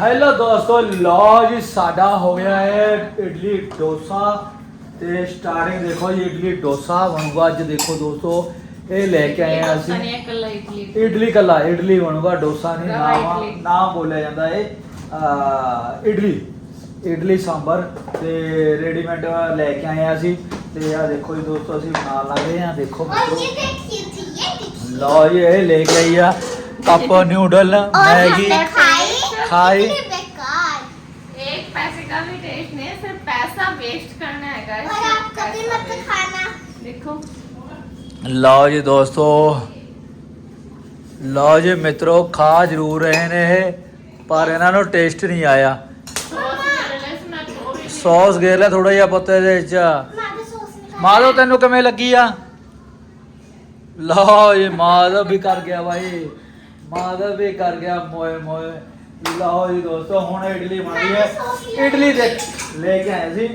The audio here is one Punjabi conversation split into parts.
ਹੈਲੋ ਦੋਸਤੋ ਲਓ ਜੀ ਸਾਡਾ ਹੋ ਗਿਆ ਹੈ ਇਡਲੀ ਡੋਸਾ ਤੇ ਸਟਾਰਟਿੰਗ ਦੇਖੋ ਜੀ ਇਡਲੀ ਡੋਸਾ ਬਣੂਗਾ। ਅੱਜ ਦੇਖੋ ਦੋਸਤੋ ਇਹ ਲੈ ਕੇ ਆਏ ਹਾਂ ਅਸੀਂ। ਇਡਲੀ ਇਡਲੀ। ਕੱਲਾ ਇਡਲੀ ਬਣੂਗਾ ਡੋਸਾ ਨਹੀਂ ਨਾ ਨਾਮ ਬੋਲਿਆ ਜਾਂਦਾ ਇਹ। ਇਡਲੀ ਇਡਲੀ ਸਾਂਬਰ ਤੇ ਰੈਡੀਮੇਡ ਲੈ ਕੇ ਆਏ ਹਾਂ ਅਸੀਂ। ਤੇ ਆ ਦੇਖੋ ਜੀ ਦੋਸਤੋ ਅਸੀਂ ਬਣਾ ਲਾਂਗੇ ਆ ਦੇਖੋ ਮਿੱਤਰੋ। ਲਓ ਜੀ ਇਹ ਲੈ ਕੇ ਆਈ ਆ ਕੱਪ ਨਿਊਡਲ ਮੈਗੀ। हमने खाई खाई। इतनी बेकार एक पैसे का भी टेस्ट नहीं है सिर्फ पैसा वेस्ट करना है guys, और सिर्फ आप कभी पैसा मत waste। खाना देखो ਲਓ ਜੀ ਦੋਸਤੋ ਲਓ ਜੀ ਮਿੱਤਰੋ ਖਾ ਜ਼ਰੂਰ ਰਹੇ ਨੇ ਇਹ ਪਰ ਇਹਨਾਂ ਨੂੰ ਟੇਸਟ ਨਹੀਂ ਆਇਆ सॉस डालने से मैं थोड़ी ਸੌਸ ਗੇਰ ਲਿਆ ਥੋੜਾ ਜਿਹਾ ਪੱਤੇ ਦੇ ਵਿੱਚ माधव सॉस निकाल ਮਾਧੋ ਤੈਨੂੰ ਕਿਵੇਂ ਲੱਗੀ ਆ ਲਓ ਜੀ ਮਾਧਵ ਵੀ ਕਰ ਗਿਆ ਭਾਈ ਮਾਧਵ ਵੀ ਕਰ ਗਿਆ ਮੋਏ ਮੋਏ ਲਓ ਜੀ ਦੋਸਤੋ ਹੁਣ ਇਡਲੀ ਬਣੀ ਹੈ ਇਡਲੀ ਦੇ ਲੈ ਕੇ ਆਏ ਸੀ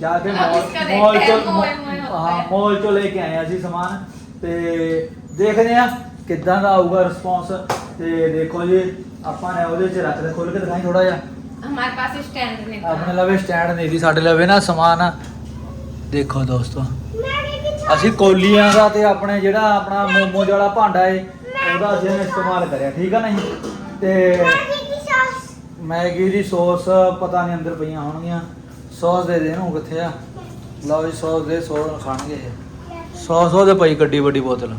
ਜਾ ਕੇ अब ਮੋਲ इसका ਮੋਲ देखते हैं, ਤੋਂ मोए मोए होता ਹਾਂ है। ਮੋਲ ਤੋਂ ਲੈ ਕੇ ਆਏ ਆ ਅਸੀਂ ਸਮਾਨ ਤੇ ਦੇਖਦੇ ਆ ਕਿੱਦਾਂ ਦਾ ਆਊਗਾ ਰਿਸਪੌਂਸ ਤੇ ਦੇਖੋ ਜੀ ਆਪਾਂ ਨੇ ਉਹਦੇ ਚ ਰੱਖ ਦੇ ਖੋਲ ਕੇ ਦਿਖਾਈ ਥੋੜਾ ਜਿਹਾ हमारे पास स्टैंड नहीं था ਆਪਣੇ ਲਵੇ ਸਟੈਂਡ ਨਹੀਂ ਸੀ ਸਾਡੇ ਲਵੇ ਨਾ ਸਮਾਨ ਆ। ਦੇਖੋ ਦੋਸਤੋ मैगी की छाप ਅਸੀਂ ਕੋਲੀਆਂ ਦਾ ਤੇ ਆਪਣੇ ਜਿਹੜਾ ਆਪਣਾ ਮੋਮੋ ਵਾਲਾ ਭਾਂਡਾ ਏ ਉਹਦਾ ਅਸੀਂ ਨੇ ਇਸਤੇਮਾਲ ਕਰਿਆ ਠੀਕ ਆ ਨਹੀਂ ਤੇ मैगी की सॉस ਮੈਗੀ ਦੀ ਸੌਸ ਪਤਾ ਨਹੀਂ ਅੰਦਰ ਪਈਆਂ ਹੋਣਗੀਆਂ। ਸੌਸ ਦੇ ਦੇਣ, ਉਹ ਕਿੱਥੇ ਆ? ਲਓ ਜੀ, ਸੌਸ ਦੇ ਸੌਸ ਖਾਣਗੇ। ਇਹ ਸੌਸ ਉਹਦੇ ਪਈ ਗੱਡੀ ਵੱਡੀ ਬੋਤਲ।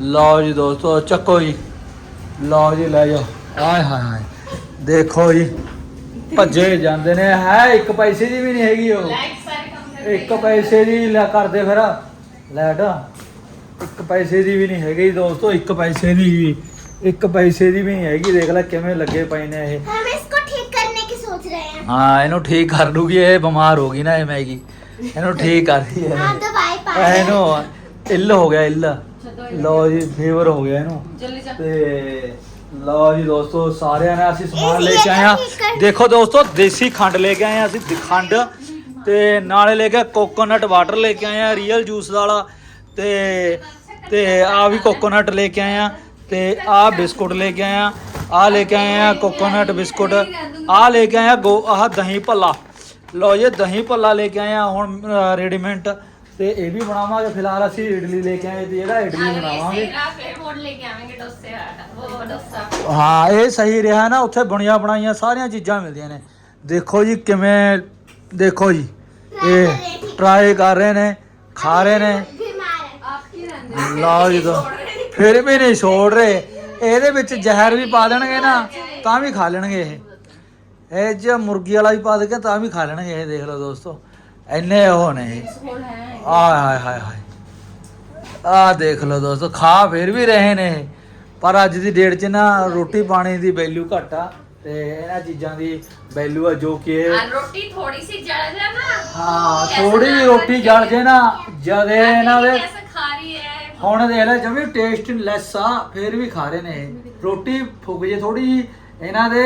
ਲਓ ਜੀ ਦੋਸਤੋ, ਚੱਕੋ ਜੀ। ਲਓ ਜੀ, ਲੈ ਜਾਓ। ਆਏ ਹਾਏ ਹਾਏ। ਦੇਖੋ ਜੀ, ਭੱਜੇ ਜਾਂਦੇ ਨੇ। ਹੈ, ਇੱਕ ਪੈਸੇ ਦੀ ਵੀ ਨਹੀਂ ਹੈਗੀ ਉਹ। ਇੱਕ ਪੈਸੇ ਦੀ ਲੈ ਕਰਦੇ ਫਿਰ। ਲੈਟ। ਇੱਕ ਪੈਸੇ ਦੀ ਵੀ ਨਹੀਂ ਹੈਗੀ ਦੋਸਤੋ, ਇੱਕ ਪੈਸੇ ਦੀ ਵੀ। ਇੱਕ ਪੈਸੇ ਦੀ ਵੀ ਨਹੀਂ ਹੈਗੀ। ਦੇਖ ਲੈ ਕਿਵੇਂ ਲੱਗੇ ਪਏ ਨੇ ਇਹ। ਹਾਂ ਇਹਨੂੰ ਠੀਕ ਕਰ ਦੂਗੀ ਇਹ ਬਿਮਾਰ ਹੋ ਗਈ ਨਾ ਇਹ ਮੈਗੀ। ਇਹਨੂੰ ਠੀਕ ਕਰਦੀ ਹੈ ਹਾਂ ਦਵਾਈ ਪਾ ਇਹਨੂੰ ਇੱਲ ਹੋ ਗਿਆ ਇੱਲ। ਲਓ ਜੀ ਫੀਵਰ ਹੋ ਗਿਆ ਇਹਨੂੰ। ਤੇ ਲਓ ਜੀ ਦੋਸਤੋ ਸਾਰਿਆਂ ਨੇ ਅਸੀਂ ਸਮਾਨ ਲੈ ਕੇ ਆਏ ਆ ਦੇਖੋ ਦੋਸਤੋ ਦੇਸੀ ਖੰਡ ਲੈ ਕੇ ਆਏ ਆ ਅਸੀਂ ਖੰਡ। ਤੇ ਨਾਲੇ ਲੈ ਕੇ ਕੋਕੋਨਟ ਵਾਟਰ ਲੈ ਕੇ ਆਏ ਆ ਰੀਅਲ ਜੂਸ ਵਾਲਾ। ਤੇ ਤੇ ਆ ਵੀ ਕੋਕੋਨਟ ਲੈ ਕੇ ਆਏ ਆ ਤੇ ਆ ਬਿਸਕੁਟ ਲੈ ਕੇ ਆਇਆ ਆ ਲੈ ਕੇ ਆਏ ਆ ਕੋਕੋਨਟ ਬਿਸਕੁਟ ਆ ਲੈ ਕੇ ਆਏ ਆ ਗੋ ਆਹ ਦਹੀਂ ਭੱਲਾ। ਲਓ ਜੀ ਦਹੀਂ ਭੱਲਾ ਲੈ ਕੇ ਆਏ ਆ ਹੁਣ ਰੈਡੀਮੈਂਟ ਤੇ ਇਹ ਵੀ ਬਣਾਵਾਂਗੇ ਫਿਲਹਾਲ ਅਸੀਂ ਇਡਲੀ ਲੈ ਕੇ ਆਏ ਤੇ ਜਿਹੜਾ ਇਡਲੀ ਬਣਾਵਾਂਗੇ। ਹਾਂ ਇਹ ਸਹੀ ਰਿਹਾ ਨਾ ਉੱਥੇ ਬਣੀਆਂ ਬਣਾਈਆਂ ਸਾਰੀਆਂ ਚੀਜ਼ਾਂ ਮਿਲਦੀਆਂ ਨੇ। ਦੇਖੋ ਜੀ ਕਿਵੇਂ ਦੇਖੋ ਜੀ ਇਹ ਟਰਾਈ ਕਰ ਰਹੇ ਨੇ ਖਾ ਰਹੇ ਨੇ। ਲਓ ਜੀ ਫਿਰ ਵੀ ਨਹੀਂ ਛੋੜ ਰਹੇ। ਇਹਦੇ ਵਿੱਚ ਜ਼ਹਿਰ ਵੀ ਪਾ ਦੇਣਗੇ ਨਾ ਤਾਂ ਵੀ ਖਾ ਲੈਣਗੇ ਇਹ। ਇਹ ਜੇ ਮੁਰਗੀ ਵਾਲਾ ਵੀ ਪਾ ਦੇਗਾ ਤਾਂ ਵੀ ਖਾ ਲੈਣਗੇ ਇਹ ਦੇਖ ਲਓ ਦੋਸਤੋ। ਇੰਨੇ ਉਹ ਨੇ ਇਹ। ਆਏ ਹਾਏ ਹਾਏ ਹਾਏ ਆ ਦੇਖ ਲਓ ਦੋਸਤੋ ਖਾ ਫਿਰ ਵੀ ਰਹੇ ਨੇ ਇਹ। ਪਰ ਅੱਜ ਦੀ ਡੇਟ 'ਚ ਨਾ ਰੋਟੀ ਪਾਣੀ ਦੀ ਵੈਲਿਊ ਘੱਟ ਆ ਤੇ ਇਹਨਾਂ ਚੀਜ਼ਾਂ ਦੀ ਵੈਲਿਊ ਆ ਜੋ ਕਿ ਰੋਟੀ ਥੋੜੀ ਸੀ ਜਲ ਜਾਣਾ ਹਾਂ ਥੋੜੀ ਰੋਟੀ ਜਲ ਜੇ ਨਾ ਜਦੇ ਇਹਨਾਂ ਦੇ ਹੁਣ ਦੇਖ ਲੈ ਜਮੀ ਟੇਸਟ ਲੈਸ ਆ ਫੇਰ ਵੀ ਖਾ ਰਹੇ ਨੇ ਇਹ। ਰੋਟੀ ਫੁੱਕ ਜੇ ਥੋੜੀ ਜੀ ਇਹਨਾਂ ਦੇ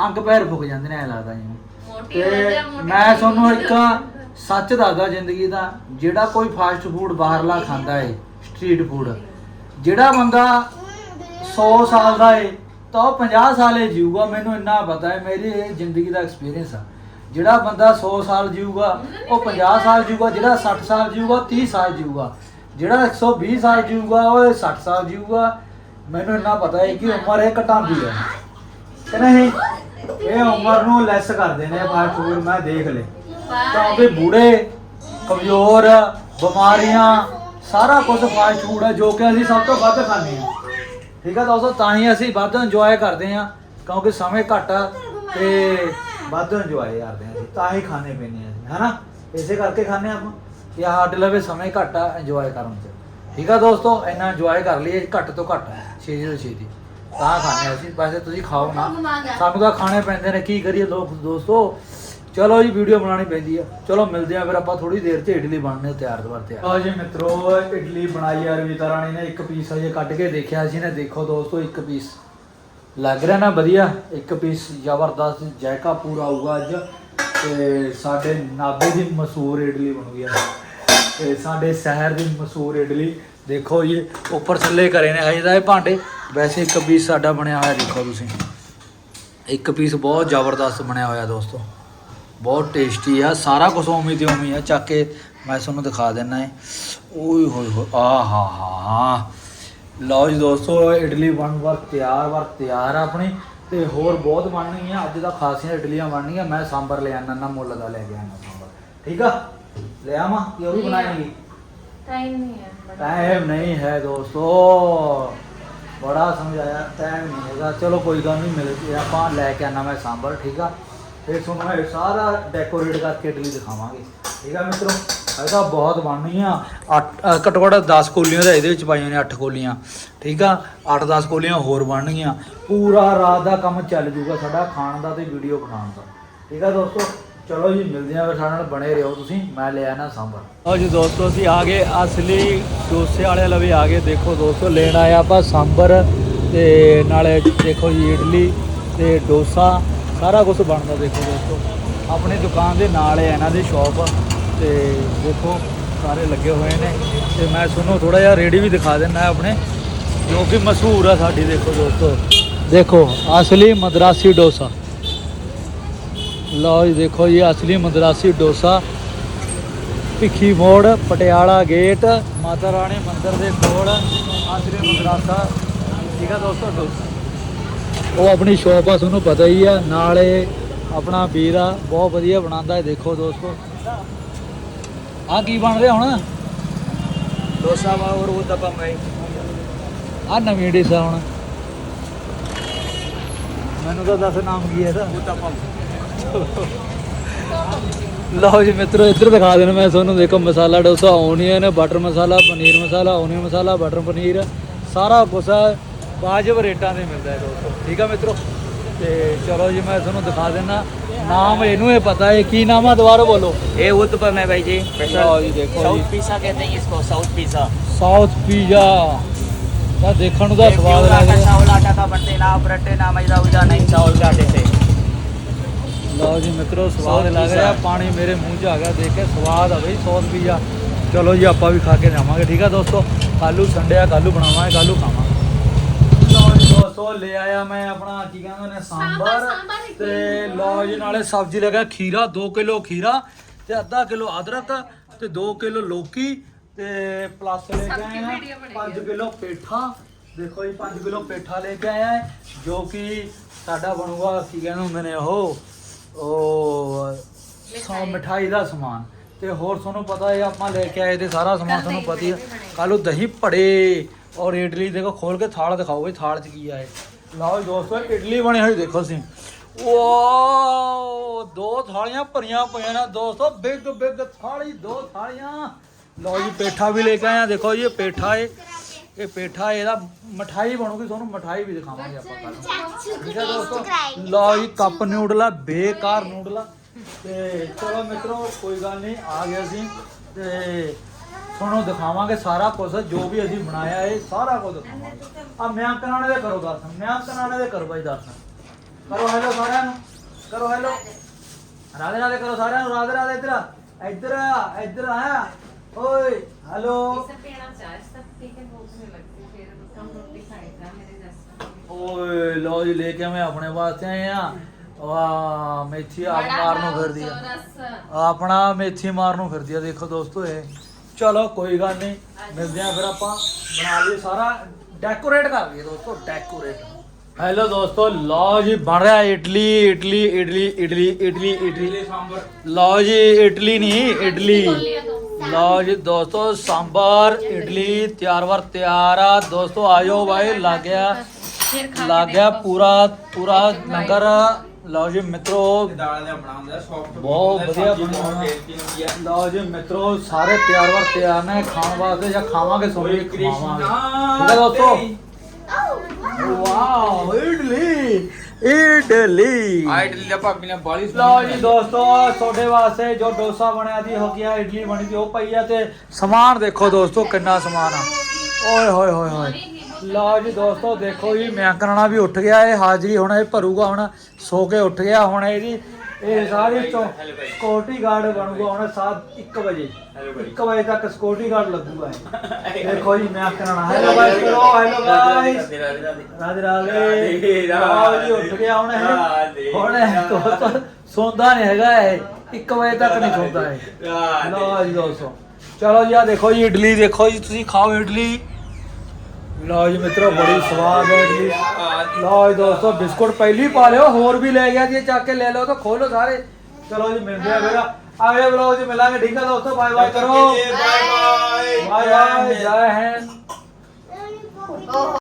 ਅੰਗ ਪੈਰ ਫੁੱਕ ਜਾਂਦੇ ਨੇ ਐ ਲੱਗਦਾ ਜੀ। ਮੋਟੀ ਤੇ ਮੈਂ ਤੁਹਾਨੂੰ ਇੱਕ ਸੱਚ ਦੱਸਦਾ ਜ਼ਿੰਦਗੀ ਦਾ ਜਿਹੜਾ ਕੋਈ ਫਾਸਟ ਫੂਡ ਬਾਹਰਲਾ ਖਾਂਦਾ ਏ ਸਟਰੀਟ ਫੂਡ ਜਿਹੜਾ ਬੰਦਾ 100 ਸਾਲ ਦਾ ਏ ਤਾਂ ਉਹ ਸਾਲ ਸਾਲੇ ਜੀਊਗਾ ਮੈਨੂੰ ਇੰਨਾ ਪਤਾ ਏ ਮੇਰੀ ਇਹ ਜ਼ਿੰਦਗੀ ਦਾ ਐਕਸਪੀਰੀਅੰਸ ਆ। ਜਿਹੜਾ ਬੰਦਾ 100 ਸਾਲ ਜੀਊਗਾ ਉਹ 50 ਸਾਲ ਜੀਊਗਾ ਜਿਹੜਾ 60 ਸਾਲ ਜੀਊਗਾ 30 ਸਾਲ ਜੀਊਗਾ। ਜਿਹੜਾ 120 ਸਾਲ ਜੀਊਗਾ, ਉਹ 60 ਸਾਲ ਜੀਊਗਾ। ਮੈਨੂੰ ਇੰਨਾ ਪਤਾ ਹੈ ਕਿ ਉਮਰ ਇਹ ਘਟਾਉਂਦੀ ਹੈ। ਕਿ ਨਹੀਂ, ਇਹ ਉਮਰ ਨੂੰ ਲੈਸ ਕਰਦੇ ਨੇ ਫਾਸਟ ਫੂਡ ਮੈਂ ਦੇਖ ਲਏ। ਕਿਉਂਕਿ ਬੂੜੇ, ਕਮਜ਼ੋਰ, ਬਿਮਾਰੀਆਂ, ਸਾਰਾ ਕੁਝ ਫਾਸਟ ਫੂਡ ਹੈ, ਜੋ ਕਿ ਅਸੀਂ ਸਭ ਤੋਂ ਵੱਧ ਖਾਂਦੇ ਹਾਂ। ਠੀਕ ਹੈ ਦੋਸਤੋ, ਤਾਂ ਹੀ ਅਸੀਂ ਵੱਧ ਇੰਜੋਏ ਕਰਦੇ ਹਾਂ, ਕਿਉਂਕਿ ਸਮੇਂ ਘੱਟ ਆ ਤੇ ਵੱਧ ਇੰਜੋਏ ਕਰਦੇ ਹਾਂ ਤਾਂ ਹੀ ਖਾਣੇ ਪੀਂਦੇ ਹਾਂ ਅਸੀਂ, ਹਨਾ? ਇਸੇ ਕਰਕੇ ਖਾਂਦੇ ਹਾਂ ਆਪਾਂ। ਕਿ ਆਹ ਸਾਡੇ ਲਵੇ ਸਮੇਂ ਘੱਟ ਆ ਇੰਜੋਏ ਕਰਨ ਚ। ਠੀਕ ਆ ਦੋਸਤੋ ਇੰਨਾ ਇੰਜੋਏ ਕਰ ਲਈਏ ਘੱਟ ਤੋਂ ਘੱਟ ਛੇਤੀ ਤੋਂ ਛੇਤੀ। ਤਾਂ ਹਾਂ ਅਸੀਂ। ਵੈਸੇ ਤੁਸੀਂ ਖਾਓ ਨਾ। ਸਾਨੂੰ ਤਾਂ ਖਾਣੇ ਪੈਂਦੇ ਨੇ ਕੀ ਕਰੀਏ ਲੋਕ ਦੋਸਤੋ? ਚਲੋ ਜੀ ਵੀਡੀਓ ਬਣਾਉਣੀ ਪੈਂਦੀ ਆ। ਚਲੋ ਮਿਲਦੇ ਆ ਫਿਰ ਆਪਾਂ ਥੋੜੀ ਦੇਰ 'ਚ ਇਡਲੀ ਬਣਨੇ ਤਿਆਰ ਦਵਾਰ ਤਿਆਰ ਲਓ ਜੀ ਮਿੱਤਰੋ ਇਡਲੀ ਬਣਾਈ ਆ ਰਵੀਤਾ ਰਾਣੀ ਨੇ। ਇੱਕ ਪੀਸ ਅਜੇ ਕੱਢ ਕੇ ਦੇਖਿਆ ਸੀ ਨੇ। ਦੇਖੋ ਦੋਸਤੋ ਇੱਕ ਪੀਸ ਲੱਗ ਰਿਹਾ ਨਾ ਵਧੀਆ। ਇੱਕ ਪੀਸ ਜ਼ਬਰਦਸਤ ਜਾਇਕਾ ਪੂਰਾ ਆਊਗਾ ਅੱਜ। ਤੇ ਸਾਡੇ ਨਾਬੇ ਦੀ ਮਸ਼ਹੂਰ ਇਡਲੀ ਬਣੂਗੀ ਅੱਜ ਤੇ ਸਾਡੇ ਸ਼ਹਿਰ ਦੀ ਮਸ਼ਹੂਰ ਇਡਲੀ, ਦੇਖੋ ਜੀ, ਉੱਪਰ ਥੱਲੇ ਕਰੇ ਨੇ, ਹਜੇ ਤਾਂ ਇਹ ਭਾਂਡੇ। ਵੈਸੇ ਇੱਕ ਪੀਸ ਸਾਡਾ ਬਣਿਆ ਹੋਇਆ, ਦੇਖੋ ਤੁਸੀਂ। ਇੱਕ ਪੀਸ ਬਹੁਤ ਜ਼ਬਰਦਸਤ ਬਣਿਆ ਹੋਇਆ, ਦੋਸਤੋ। ਬਹੁਤ ਟੇਸਟੀ ਆ, ਸਾਰਾ ਕੁਝ ਉਵੇਂ ਦੀ ਉਵੇਂ ਆ, ਚੱਕ ਕੇ ਮੈਂ ਤੁਹਾਨੂੰ ਦਿਖਾ ਦਿੰਨਾ ਹੈ ਓਏ ਹੋਏ ਹੋਏ ਆ ਹਾ। ਹਾ ਲਓ ਜੀ ਦੋਸਤੋ, ਇਡਲੀ ਬਣ ਵਰ ਤਿਆਰ ਵਰ ਤਿਆਰ ਆ ਆਪਣੀ। ਤੇ ਹੋਰ ਬਹੁਤ ਬਣਨੀ ਆ ਅੱਜ ਦਾ ਖਾਸੀਆਂ ਇਡਲੀਆਂ ਬਣਨੀਆਂ। ਮੈਂ ਸਾਂਬਰ ਲੈ ਆਣਾ ਨਾ ਮੁੱਲ ਦਾ ਲੈ ਕੇ ਆਣਾ ਸਾਂਬਰ। ਠੀਕ ਆ? ਲੈ ਆਵਾਂ ਕਿ ਉਹ ਵੀ ਬਣਾਏਗੀ टाइम नहीं है बड़ा ਟਾਈਮ ਨਹੀਂ ਹੈ ਦੋਸਤੋ ਬੜਾ ਸਮਝਾਇਆ ਟਾਈਮ ਨਹੀਂ ਹੈਗਾ ਚਲੋ ਕੋਈ ਗੱਲ ਨਹੀਂ ਮਿਲ ਜੇ ਆਪਾਂ ਲੈ ਕੇ ਆਣਾ ਮੈਂ ਸਾਂਬਰ ਠੀਕ ਆ ਫਿਰ ਤੁਹਾਨੂੰ ਮੈਂ ਸਾਰਾ ਡੈਕੋਰੇਟ ਕਰਕੇ ਇਡਲੀ ਦਿਖਾਵਾਂਗੇ ਠੀਕ ਆ ਮਿੱਤਰੋ ਇਹ ਤਾਂ ਬਹੁਤ ਬਣਨੀ ਆ ਅੱਠ- ਅ, ਘੱਟੋ ਘੱਟ 10 ਕੋਲੀਆਂ ਦਾ ਇਹਦੇ ਵਿੱਚ ਪਾਈਆਂ ਨੇ 8 ਕੋਲੀਆਂ ਠੀਕ ਆ 8-10 ਕੋਲੀਆਂ ਹੋਰ ਬਣਨਗੀਆਂ ਪੂਰਾ ਰਾਤ ਦਾ ਕੰਮ ਚੱਲ ਜੂਗਾ ਸਾਡਾ ਖਾਣ ਦਾ ਤੇ ਵੀਡੀਓ ਬਣਾਉਣ ਦਾ ਠੀਕ ਆ ਦੋਸਤੋ ਚਲੋ ਜੀ, ਮਿਲਦੇ ਆ ਸਾਡੇ ਨਾਲ, ਬਣੇ ਰਹੋ ਤੁਸੀਂ, ਮੈਂ ਲੈ ਆਣਾ ਸਾਂਬਰ। ਲਓ ਜੀ ਦੋਸਤੋ, ਅਸੀਂ ਆ ਗਏ ਅਸਲੀ ਡੋਸੇ ਵਾਲੇ ਲਵੇ, ਆ ਗਏ, ਦੇਖੋ ਦੋਸਤੋ, ਲੈਣ ਆਇਆ ਆਪਾਂ ਸਾਂਬਰ ਤੇ ਨਾਲੇ ਦੇਖੋ ਜੀ ਇਡਲੀ ਤੇ ਡੋਸਾ, ਸਾਰਾ ਕੁਝ ਬਣਦਾ ਦੇਖੋ ਦੋਸਤੋ। ਆਪਣੀ ਦੁਕਾਨ ਦੇ ਨਾਲ ਹੈ ਇਹਨਾਂ ਦੀ ਸ਼ਾਪ ਤੇ ਦੇਖੋ, ਸਾਰੇ ਲੱਗੇ ਹੋਏ ਨੇ। ਤੇ ਮੈਂ ਤੁਹਾਨੂੰ ਥੋੜਾ ਜਿਹਾ ਰੇੜੀ ਵੀ ਦਿਖਾ ਦਿੰਦਾ ਆਪਣੇ, ਜੋ ਕਿ ਮਸ਼ਹੂਰ ਆ ਸਾਡੀ, ਦੇਖੋ ਦੋਸਤੋ। ਦੇਖੋ, ਅਸਲੀ ਮਦਰਾਸੀ ਡੋਸਾ। ਲਓ ਜੀ ਦੇਖੋ ਜੀ ਅਸਲੀ ਮੰਦਰਾਸੀ ਡੋਸਾ। ਭਿੱਖੀ ਮੋੜ ਪਟਿਆਲਾ ਗੇਟ ਮਾਤਾ ਰਾਣੀ ਮੰਦਰ ਦੇ ਕੋਲ ਅਸਲੀ ਮੰਦਰਾਸਾ। ਠੀਕ ਆ ਦੋਸਤੋ ਡੋਸਾ ਉਹ ਆਪਣੀ ਸ਼ੌਪ ਆ ਤੁਹਾਨੂੰ ਪਤਾ ਹੀ ਆ। ਨਾਲੇ ਆਪਣਾ ਵੀਰਾ ਬਹੁਤ ਵਧੀਆ ਬਣਾਉਂਦਾ ਦੇਖੋ ਦੋਸਤੋ। ਆ ਕੀ ਬਣ ਰਿਹਾ ਹੁਣ? ਡੋਸਾ ਵਾ ਔਰ ਉਹ ਦਪਾ ਮੈਂ ਆ ਨਵੀਂ ਡਿਸ਼ ਹੁਣ। ਮੈਨੂੰ ਤਾਂ ਦੱਸ ਨਾਮ ਕੀ ਹੈ ਇਹਦਾ? ਉਹ ਦਪਾ ਲਓ ਜੀ ਮਿੱਤਰੋ ਇੱਧਰ ਦਿਖਾ ਦੇਣਾ ਮੈਂ ਤੁਹਾਨੂੰ। ਦੇਖੋ ਮਸਾਲਾ ਡੋਸਾ ਓਨੀਅਨ ਬਟਰ ਮਸਾਲਾ ਪਨੀਰ ਮਸਾਲਾ ਓਨੀਅਨ ਮਸਾਲਾ ਬਟਰ ਪਨੀਰ। ਸਾਰਾ ਕੁਝ ਵਾਜਬ ਰੇਟਾਂ ਦੇ ਮਿਲਦਾ ਹੈ ਦੋਸਤੋ। ਠੀਕ ਆ ਮਿੱਤਰੋ? ਤੇ ਚਲੋ ਜੀ ਮੈਂ ਤੁਹਾਨੂੰ ਦਿਖਾ ਦੇਣਾ ਨਾਮ ਇਹਨੂੰ ਇਹ ਪਤਾ ਹੈ। ਕੀ ਨਾਮ ਆ? ਦੁਬਾਰਾ ਬੋਲੋ। ਇਹ ਉਤਪਮ ਹੈ ਭਾਈ ਜੀ। ਲਓ ਜੀ ਦੇਖੋ ਜੀ। ਸਾਊਥ ਪੀਜ਼ਾ ਕਹਿੰਦੇ ਹੈ ਇਸਕੋ ਸਾਊਥ ਪੀਜ਼ਾ ਸਾਊਥ ਪੀਜ਼ਾ ਤਾਂ ਦੇਖਣ ਨੂੰ ਤਾਂ ਸਵਾਦ ਲੱਗਦਾ। ਚਾਵਲ ਆਟਾ ਦਾ ਬੰਦੇ ਨਾ ਬਰੱਟੇ ਨਾ ਮੈਦਾ ਉਜਾ ਨਹੀਂ ਚਾਵਲ ਆਟੇ ਤੇ। ਲਓ ਜੀ ਮਿੱਤਰੋ ਸਵਾਦ ਲੱਗ ਰਿਹਾ। ਪਾਣੀ ਮੇਰੇ ਮੂੰਹ 'ਚ ਆ ਗਿਆ ਦੇਖ ਕੇ ਸਵਾਦ ਆ ਬਈ ਸਾਊਥ ਪੀਜ਼ਾ ਚਲੋ ਜੀ ਆਪਾਂ ਵੀ ਖਾ ਕੇ ਜਾਵਾਂਗੇ ਠੀਕ ਆ ਦੋਸਤੋ? ਕੱਲੂ ਸੰਡੇ ਆ ਕੱਲੂ ਬਣਾਵਾਂਗੇ ਕੱਲੂ ਖਾਵਾਂਗੇ। ਲਓ ਜੀ ਦੋਸਤੋ ਲੈ ਆਇਆ ਮੈਂ ਆਪਣਾ ਕੀ ਕਹਿੰਦੇ ਨੇ ਸਾਂਬਰ, ਤੇ ਲਓ ਜੀ ਨਾਲੇ ਸਬਜ਼ੀ ਲਗਾ ਖੀਰਾ 2 ਕਿਲੋ ਖੀਰਾ ਤੇ ਅੱਧਾ ਕਿਲੋ ਅਦਰਕ ਤੇ 2 ਕਿਲੋ ਲੌਕੀ ਤੇ ਪਲੱਸ ਲੈ ਕੇ ਆ ਬਣੇਗੀ। 5 ਕਿਲੋ ਪੇਠਾ। ਦੇਖੋ ਜੀ 5 ਕਿਲੋ ਪੇਠਾ ਲੈ ਕੇ ਆਇਆ। ਹੈ ਜੋ ਕਿ ਸਾਡਾ ਬਣੂਗਾ ਕੀ ਕਹਿੰਦੇ ਹੁੰਦੇ ਨੇ ਉਹ ਉਹ ਸਾ ਮਿਠਾਈ। ਦਾ ਸਮਾਨ। ਤੇ ਹੋਰ ਤੁਹਾਨੂੰ ਪਤਾ ਹੈ ਆਪਾਂ ਲੈ ਕੇ ਆਏ ਤੇ ਸਾਰਾ ਸਮਾਨ ਤੁਹਾਨੂੰ ਪਤਾ ਹੀ। ਕੱਲ੍ਹ ਨੂੰ ਦਹੀਂ ਭੜੇ। ਔਰ ਇਡਲੀ ਦੇਖੋ ਖੋਲ ਕੇ ਥਾਲ ਦਿਖਾਓ ਵੀ ਥਾਲ 'ਚ ਕੀ ਆ ਇਹ। ਲਓ ਜੀ ਦੋਸਤੋ ਇਡਲੀ ਬਣੀ ਹੋਈ ਦੇਖੋ ਤੁਸੀਂ। ਵਾਓ ਦੋ ਥਾਲੀਆਂ ਭਰੀਆਂ ਪਈਆਂ ਨੇ ਦੋਸਤੋ। ਬਿਗ ਬਿਗ ਥਾਲੀ ਦੋ ਥਾਲੀਆਂ। ਲਓ ਜੀ ਪੇਠਾ ਵੀ ਲੈ ਕੇ ਆਇਆ ਦੇਖੋ ਜੀ ਇਹ ਪੇਠਾ ਏ। ਇਹ ਪੇਠਾ ਇਹਦਾ ਮਠਾਈ ਬਣੂਗੀ ਤੁਹਾਨੂੰ ਮਠਾਈ ਵੀ ਦਿਖਾਵਾਂਗੇ ਆਪਾਂ। ਚਾਚੂ ਠੀਕ ਹੈ ਦੋਸਤੋ? ਲਓ ਜੀ ਕੱਪ ਨਿਊਡਲਾ ਬੇਕਾਰ ਨਿਊਡਲਾ ਤੇ ਚਲੋ ਮਿੱਤਰੋ ਕੋਈ ਗੱਲ ਨਹੀਂ ਆ ਗਿਆ ਸੀ ਤੇ ਤੁਹਾਨੂੰ ਦਿਖਾਵਾਂਗੇ ਸਾਰਾ ਕੁਝ ਜੋ ਵੀ ਅਸੀਂ ਬਣਾਇਆ ਇਹ ਸਾਰਾ ਕੁਝ ਦਿਖਾਵਾਂਗੇ। ਆ ਮਿਆਂ ਕਨਾਣੇ ਦੇ ਕਰੋ ਦਰਸ਼ਨ ਮਿਆਂ ਕਨਾਣੇ ਦੇ ਕਰੋ ਬਾਈ ਦਰਸ਼ਨ। ਕਰੋ ਹੈਲੋ ਸਾਰਿਆਂ ਨੂੰ ਕਰੋ ਹੈਲੋ ਰਾਧੇ ਰਾਧੇ ਕਰੋ ਸਾਰਿਆਂ ਨੂੰ ਰਾਧੇ ਰਾਧੇ ਇੱਧਰ ਇੱਧਰ ਇੱਧਰ ਆ ਓਏ ਹੈਲੋ ये सब पीना चाहिए सब पी के भूख नहीं लगती फिर कम रोटी खाएगा मेरे जैसा ਓਏ ਲਓ ਜੀ ਲੈ ਕੇ ਮੈਂ ਆਪਣੇ ਵਾਸਤੇ ਆਏ ਆ ਵਾਹ ਮੇਥੀ ਆਪ बड़ा ਮਾਰ ਨੂੰ भाव, ਫਿਰਦੀ ਆ चौरस ਆਪਣਾ ਮੇਥੀ ਮਾਰ ਨੂੰ ਫਿਰਦੀ ਆ ਦੇਖੋ ਦੋਸਤੋ ਇਹ ਚਲੋ ਕੋਈ ਗੱਲ ਨਹੀਂ ਮਿਲਦੇ ਆ ਫਿਰ ਆਪਾਂ ਬਣਾ ਲਈਏ ਸਾਰਾ ਡੈਕੋਰੇਟ ਕਰ ਲਈਏ ਦੋਸਤੋ ਡੈਕੋਰੇਟ ਹੈਲੋ ਦੋਸਤੋ ਲਓ ਜੀ ਬਣ ਰਿਹਾ ਇਡਲੀ ਇਡਲੀ ਇਡਲੀ ਇਡਲੀ ਇਡਲੀ ਇਡਲੀ ਲਓ ਜੀ ਇਡਲੀ ਨਹੀਂ ਇਡਲੀ ਲਓ ਜੀ ਦੋਸਤੋ ਸਾਂਬਰ ਇਡਲੀ ਤਿਆਰ ਵਰ ਤਿਆਰ ਆ। ਦੋਸਤੋ ਆਇਓ ਬਾਈ ਲੱਗ ਲੱਗ ਗਿਆ ਪੂਰਾ ਪੂਰਾ ਲੰਗਰ। ਲਓ ਜੀ ਮਿੱਤਰੋ ਬਹੁਤ ਵਧੀਆ ਲਓ ਜੀ ਮਿੱਤਰੋ ਸਾਰੇ ਤਿਆਰ ਵਰ ਤਿਆਰ ਨੇ ਖਾਣ ਵਾਸਤੇ ਜਾਂ ਖਾਵਾਂਗੇ ਸੋਈ ਕ੍ਰਿਸ਼ਨਾ ਠੀਕ ਹੈ ਦੋਸਤੋ? ਵਾਓ। ਇਡਲੀ ਆ ਇਡਲੀ ਦਾ ਭਾਬੀ ਨੇ ਬਾਲੀ ਲਓ ਜੀ ਦੋਸਤੋ ਤੁਹਾਡੇ ਵਾਸਤੇ ਜੋ ਡੋਸਾ ਬਣਿਆ ਸੀ ਹੋ ਗਿਆ ਇਡਲੀ ਬਣੀ ਸੀ ਉਹ ਪਈ ਆ ਤੇ ਸਮਾਨ ਦੇਖੋ ਦੋਸਤੋ ਕਿੰਨਾ ਸਮਾਨ ਆ। ਓਏ ਹੋਏ ਹੋਏ ਹੋਏ। ਲਓ ਜੀ ਦੋਸਤੋ ਦੇਖੋ ਜੀ ਮੈਂ ਕਰਨਾ ਵੀ ਉੱਠ ਗਿਆ ਇਹ ਹਾਜ਼ਰੀ ਹੁਣ ਇਹ ਭਰੂਗਾ ਹੁਣ ਸੋ ਕੇ ਉੱਠ ਗਿਆ ਹੁਣ ਇਹਦੀ ਇਹ ਸਾਰੇ ਚੋਂ ਸਿਕਿਉਰਿਟੀ ਗਾਰਡ ਬਣੂਗਾ ਹੁਣ 7 1 ਵਜੇ। 1 ਵਜੇ ਤੱਕ ਸਿਕਿਉਰਿਟੀ ਗਾਰਡ ਲੱਗੂਗਾ ਇਹ। ਦੇਖੋ ਜੀ ਮੈਂ ਕਰਾਣਾ ਹੈਲੋ ਗਾਇਸ ਕਰੋ ਹੈਲੋ ਗਾਇਸ ਰਾਧੇ ਰਾਧੇ ਰਾਧੇ ਜੀ ਉੱਠ ਗਿਆ ਹੁਣ ਇਹ। ਹੁਣ ਸੌਂਦਾ ਨਹੀਂ ਹੈਗਾ ਇਹ। 1 ਵਜੇ ਤੱਕ ਨਹੀਂ ਸੌਂਦਾ ਇਹ। ਲਓ ਜੀ ਦੋਸਤੋ ਚਲੋ ਜੀ ਆ ਦੇਖੋ ਜੀ ਇਡਲੀ ਦੇਖੋ ਜੀ ਤੁਸੀਂ ਖਾਓ ਇਡਲੀ। ਲਓ ਜੀ ਮਿੱਤਰੋ ਬੜੀ ਸਵਾਦ ਹੈ ਇਡਲੀ ਲਓ ਜੀ ਦੋਸਤੋ ਬਿਸਕੁਟ ਪਹਿਲੀ ਪਾ ਲਿਓ ਹੋਰ ਵੀ ਲੈ ਗਿਆ ਜੀ ਚੱਕ ਕੇ ਲੈ ਲਓ ਤਾਂ ਖੋਲੋ ਸਾਰੇ। ਚਲੋ ਜੀ ਮਿਲਦੇ ਆ ਫਿਰ। ਆਗੇ ਬਲੌਗ ਜੀ ਮਿਲਾਂਗੇ। ਠੀਕ ਆ ਦੋਸਤੋ ਬਾਏ ਬਾਏ ਕਰੋ। Bye bye. ਬਾਏ ਬਾਏ ਜੈ ਹਿੰਦ। ਓਹ।